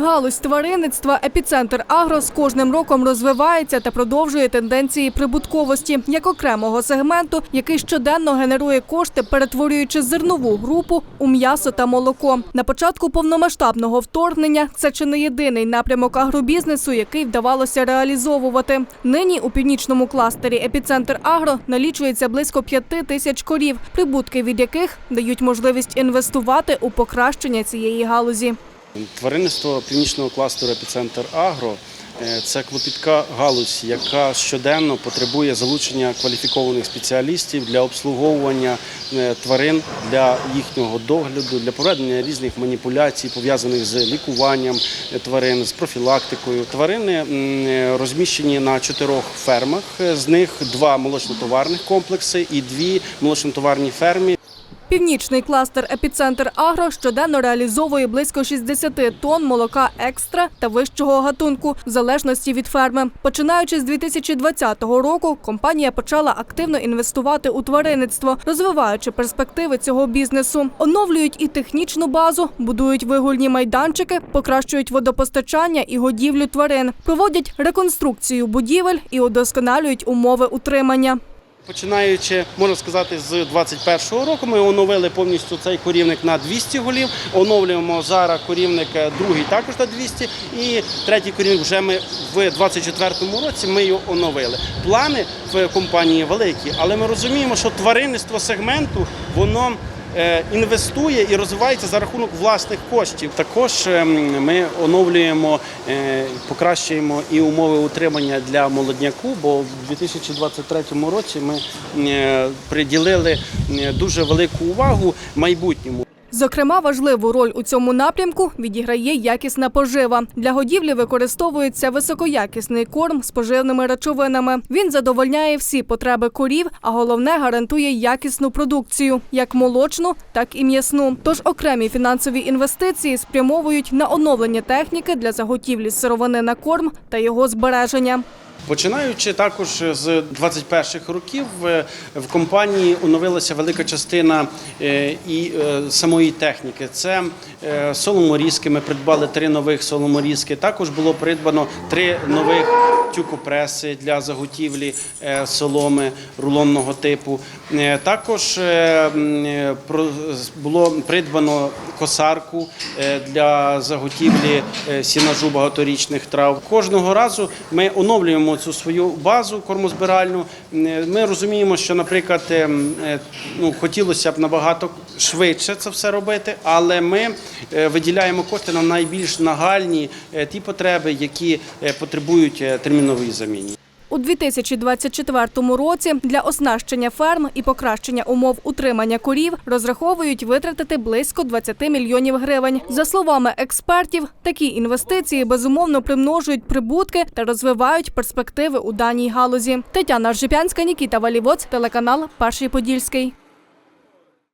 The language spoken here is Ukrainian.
Галузь тваринництва епіцентр Агро з кожним роком розвивається та продовжує тенденції прибутковості як окремого сегменту, який щоденно генерує кошти, перетворюючи зернову групу у м'ясо та молоко. На початку повномасштабного вторгнення це чи не єдиний напрямок агробізнесу, який вдавалося реалізовувати. Нині у північному кластері епіцентр Агро налічується близько п'яти тисяч корів, прибутки від яких дають можливість інвестувати у покращення цієї галузі. Тваринництво північного кластеру епіцентр Агро е, це клопітка галузь, яка щоденно потребує залучення кваліфікованих спеціалістів для обслуговування е, тварин, для їхнього догляду, для проведення різних маніпуляцій, пов'язаних з лікуванням е, тварин, з профілактикою. Тварини розміщені на чотирьох фермах. З них два молочно-товарних комплекси і дві молочно-товарні ферми. Північний кластер епіцентр Агро щоденно реалізовує близько 60 тонн молока екстра та вищого гатунку, в залежності від ферми. Починаючи з 2020 року, компанія почала активно інвестувати у тваринництво, розвиваючи перспективи цього бізнесу. Оновлюють і технічну базу, будують вигульні майданчики, покращують водопостачання і годівлю тварин, проводять реконструкцію будівель і удосконалюють умови утримання. Починаючи, можна сказати, з 21-го року ми оновили повністю цей корівник на 200 голів. Оновлюємо зараз корівник е, другий також на 200 і третій корівник вже ми в 24-му році ми його оновили. Плани в компанії великі, але ми розуміємо, що тваринництво сегменту воно інвестує і розвивається за рахунок власних коштів. Також ем, ми оновлюємо, е, покращуємо і умови утримання для молодняку, бо в 2023 році ми е, приділили е, дуже велику увагу майбутньому. Зокрема, важливу роль у цьому напрямку відіграє якісна пожива. Для годівлі використовується високоякісний корм з поживними речовинами. Він задовольняє всі потреби корів, а головне гарантує якісну продукцію, як молочну, так і м'ясну. Тож окремі фінансові інвестиції спрямовують на оновлення техніки для заготівлі сировини на корм та його збереження. Починаючи також з 21-х років, е, в компанії оновилася велика частина е, і е, самої техніки. Це соломорізки. Ми придбали три нових соломорізки. Також було придбано три нових тюкопреси для заготівлі е, соломи рулонного типу. Е, Також е, було придбано косарку для заготівлі сінажу багаторічних трав. Кожного разу ми оновлюємо цю свою базу кормозбиральну. Ми розуміємо, що, наприклад, ну, хотілося б набагато швидше це все робити, але ми виділяємо кошти на найбільш нагальні ті потреби, які потребують е, термінової заміни. У 2024 році для оснащення ферм і покращення умов утримання корів розраховують витратити близько 20 мільйонів гривень. За словами експертів, такі інвестиції безумовно примножують прибутки та розвивають перспективи у даній галузі. Тетяна Ржипянська, Нікіта Валівоць, телеканал Перший Подільський.